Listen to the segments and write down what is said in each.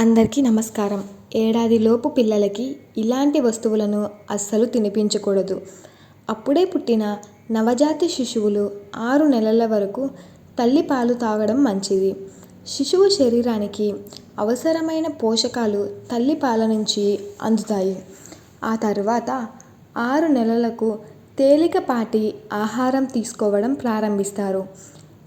అందరికీ నమస్కారం. ఏడాదిలోపు పిల్లలకి ఇలాంటి వస్తువులను అస్సలు తినిపించకూడదు. అప్పుడే పుట్టిన నవజాత శిశువులు ఆరు నెలల వరకు తల్లిపాలు తాగడం మంచిది. శిశువు శరీరానికి అవసరమైన పోషకాలు తల్లిపాల నుంచి అందుతాయి. ఆ తర్వాత ఆరు నెలలకు తేలికపాటి ఆహారం తీసుకోవడం ప్రారంభిస్తారు.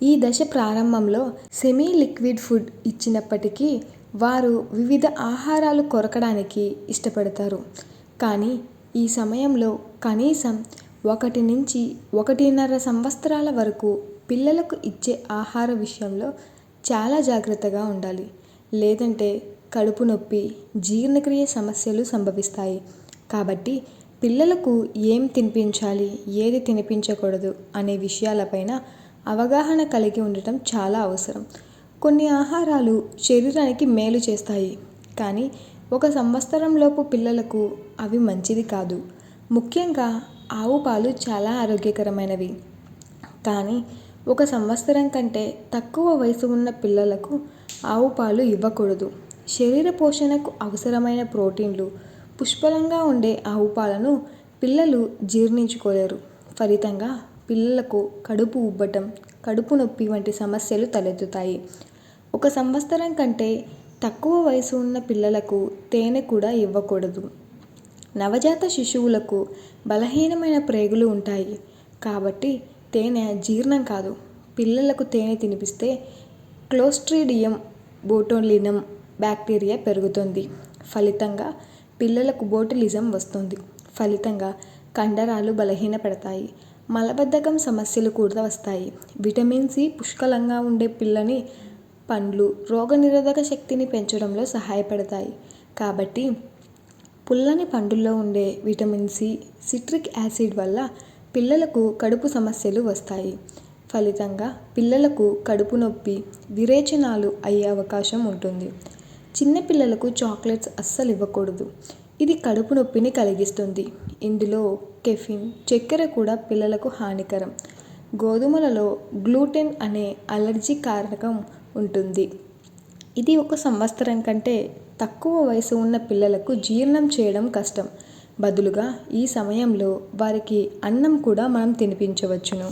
ఈ దశ ప్రారంభంలో సెమీ లిక్విడ్ ఫుడ్ ఇచ్చినప్పటికీ వారు వివిధ ఆహారాలు కొరకడానికి ఇష్టపడతారు. కానీ ఈ సమయంలో కనీసం ఒకటి నుంచి ఒకటిన్నర సంవత్సరాల వరకు పిల్లలకు ఇచ్చే ఆహార విషయంలో చాలా జాగ్రత్తగా ఉండాలి. లేదంటే కడుపు నొప్పి జీర్ణక్రియ సమస్యలు సంభవిస్తాయి. కాబట్టి పిల్లలకు ఏం తినిపించాలి ఏది తినిపించకూడదు అనే విషయాలపైన అవగాహన కలిగి ఉండటం చాలా అవసరం. కొన్ని ఆహారాలు శరీరానికి మేలు చేస్తాయి. కానీ ఒక సంవత్సరంలోపు పిల్లలకు అవి మంచిది కాదు. ముఖ్యంగా ఆవు పాలు చాలా ఆరోగ్యకరమైనవి. కానీ ఒక సంవత్సరం కంటే తక్కువ వయసు ఉన్న పిల్లలకు ఆవు పాలు ఇవ్వకూడదు. శరీర పోషణకు అవసరమైన ప్రోటీన్లు పుష్కలంగా ఉండే ఆవు పాలను పిల్లలు జీర్ణించుకోలేరు. ఫలితంగా పిల్లలకు కడుపు ఉబ్బటం కడుపు నొప్పి వంటి సమస్యలు తలెత్తుతాయి. ఒక సంవత్సరం కంటే తక్కువ వయసు ఉన్న పిల్లలకు తేనె కూడా ఇవ్వకూడదు. నవజాత శిశువులకు బలహీనమైన ప్రేగులు ఉంటాయి. కాబట్టి తేనె జీర్ణం కాదు. పిల్లలకు తేనె తినిపిస్తే క్లోస్ట్రీడియం బోటోలినం బ్యాక్టీరియా పెరుగుతుంది. ఫలితంగా పిల్లలకు బోటులిజం వస్తుంది. ఫలితంగా కండరాలు బలహీనపడతాయి. మలబద్ధకం సమస్యలు కూడా వస్తాయి. విటమిన్ సి పుష్కలంగా ఉండే పిల్లని పండ్లు రోగనిరోధక శక్తిని పెంచడంలో సహాయపడతాయి. కాబట్టి పుల్లని పండుల్లో ఉండే విటమిన్ సి సిట్రిక్ యాసిడ్ వల్ల పిల్లలకు కడుపు సమస్యలు వస్తాయి. ఫలితంగా పిల్లలకు కడుపు నొప్పి విరేచనాలు అయ్యే అవకాశం ఉంటుంది. చిన్నపిల్లలకు చాక్లెట్స్ అస్సలు ఇవ్వకూడదు. ఇది కడుపు నొప్పిని కలిగిస్తుంది. ఇందులో కెఫిన్ చక్కెర కూడా పిల్లలకు హానికరం. గోధుమలలో గ్లూటెన్ అనే అలర్జీ కారకం ఉంటుంది. ఇది ఒక సంవత్సరం కంటే తక్కువ వయసు ఉన్న పిల్లలకు జీర్ణం చేయడం కష్టం. బదులుగా ఈ సమయంలో వారికి అన్నం కూడా మనం తినిపించవచ్చును.